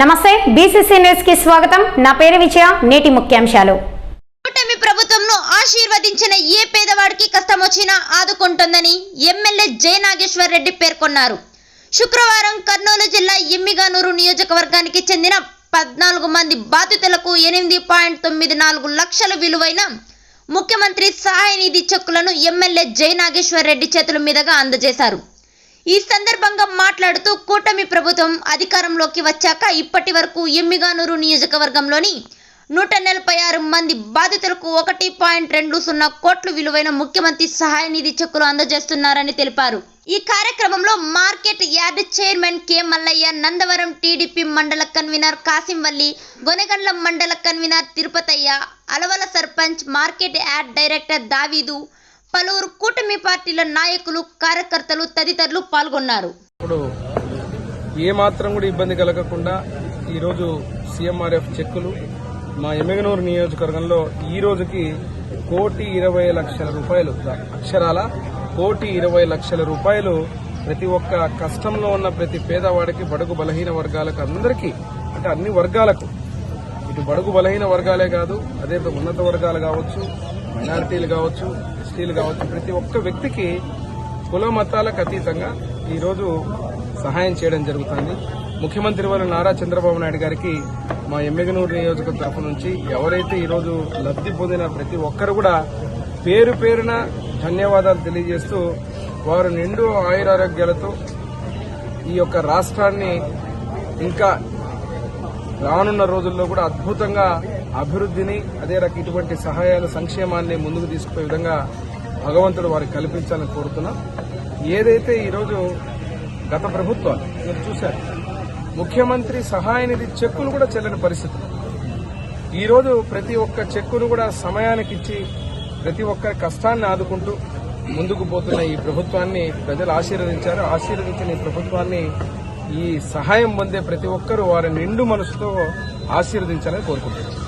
నమస్తే బీసీసీ న్యూస్కి స్వాగతం. నా పేరు విజయ నేటి ముఖ్యాంశాలు. కూటమి ప్రభుత్వంను ఆశీర్వదించిన ఏ పేదవాడికి కష్టం వచ్చినా ఆదుకుంటుందని ఎమ్మెల్యే జయ నాగేశ్వర్ రెడ్డి పేర్కొన్నారు. శుక్రవారం కర్నూలు జిల్లా ఎమ్మిగానూరు నియోజకవర్గానికి చెందిన పద్నాలుగు మంది బాధితులకు ఎనిమిది పాయింట్ తొమ్మిది నాలుగు లక్షల విలువైన ముఖ్యమంత్రి సహాయ నిధి చెక్కులను ఎమ్మెల్యే జయ నాగేశ్వర్ రెడ్డి చేతుల మీదుగా అందజేశారు. ఈ సందర్భంగా మాట్లాడుతూ కూటమి ప్రభుత్వం అధికారంలోకి వచ్చాక ఇప్పటి వరకు ఎమ్మిగానూరు నియోజకవర్గంలోని నూట నలభై ఆరు మంది బాధితులకు ఒకటి పాయింట్ రెండు సున్నా కోట్లు విలువైన ముఖ్యమంత్రి సహాయ నిధి చెక్కులు అందజేస్తున్నారని తెలిపారు. ఈ కార్యక్రమంలో market yard chairman K Mallaiah Nandavaram TDP మండల కన్వీనర్ కాసింవల్లి గొనగండ్ల మండల convener Tirupatayya Alavala sarpanch market yard director Daveedu పలువురు కూటమి పార్టీల నాయకులు కార్యకర్తలు తదితరులు పాల్గొన్నారు. ఇప్పుడు ఏ మాత్రం కూడా ఇబ్బంది కలగకుండా ఈరోజు సీఎంఆర్ఎఫ్ చెక్కులు మా ఎమ్మెగనూరు నియోజకవర్గంలో ఈ రోజుకి కోటి ఇరవై లక్షల రూపాయలు అక్షరాల కోటి ఇరవై లక్షల రూపాయలు ప్రతి ఒక్క కష్టంలో ఉన్న ప్రతి పేదవాడికి బడుగు బలహీన వర్గాలకు అందరికీ అంటే అన్ని వర్గాలకు ఇటు బడుగు బలహీన వర్గాలే కాదు అదే ఉన్నత వర్గాలు కావచ్చు మైనారిటీలు కావచ్చు స్త్రీలు కావచ్చు ప్రతి ఒక్క వ్యక్తికి కుల మతాలకు అతీతంగా ఈరోజు సహాయం చేయడం జరుగుతుంది. ముఖ్యమంత్రి వారు నారా చంద్రబాబు నాయుడు గారికి మా ఎమ్మెగనూరు నియోజకవర్గం తరఫు నుంచి ఎవరైతే ఈరోజు లబ్ధి పొందిన ప్రతి ఒక్కరు కూడా పేరు పేరున ధన్యవాదాలు తెలియజేస్తూ వారు నిండు ఆయురారోగ్యాలతో ఈ యొక్క రాష్ట్రాన్ని ఇంకా రానున్న రోజుల్లో కూడా అద్భుతంగా అభివృద్ధిని అదే రక ఇటువంటి సహాయాల సంక్షేమాన్ని ముందుకు తీసుకుపోయే విధంగా భగవంతుడు వారికి కల్పించాలని కోరుతున్నాం. ఏదైతే ఈరోజు గత ప్రభుత్వాలు మీరు చూశారు ముఖ్యమంత్రి సహాయ నిధి చెక్కులు కూడా చెల్లని పరిస్థితి. ఈరోజు ప్రతి ఒక్క చెక్కును కూడా సమయానికి ఇచ్చి ప్రతి ఒక్కరి కష్టాన్ని ఆదుకుంటూ ముందుకు పోతున్న ఈ ప్రభుత్వాన్ని ప్రజలు ఆశీర్వదించారు. ఆశీర్వదించిన ఈ ప్రభుత్వాన్ని ఈ సహాయం పొందే ప్రతి ఒక్కరూ వారి నిండు మనసుతో ఆశీర్వదించాలని కోరుకుంటున్నాను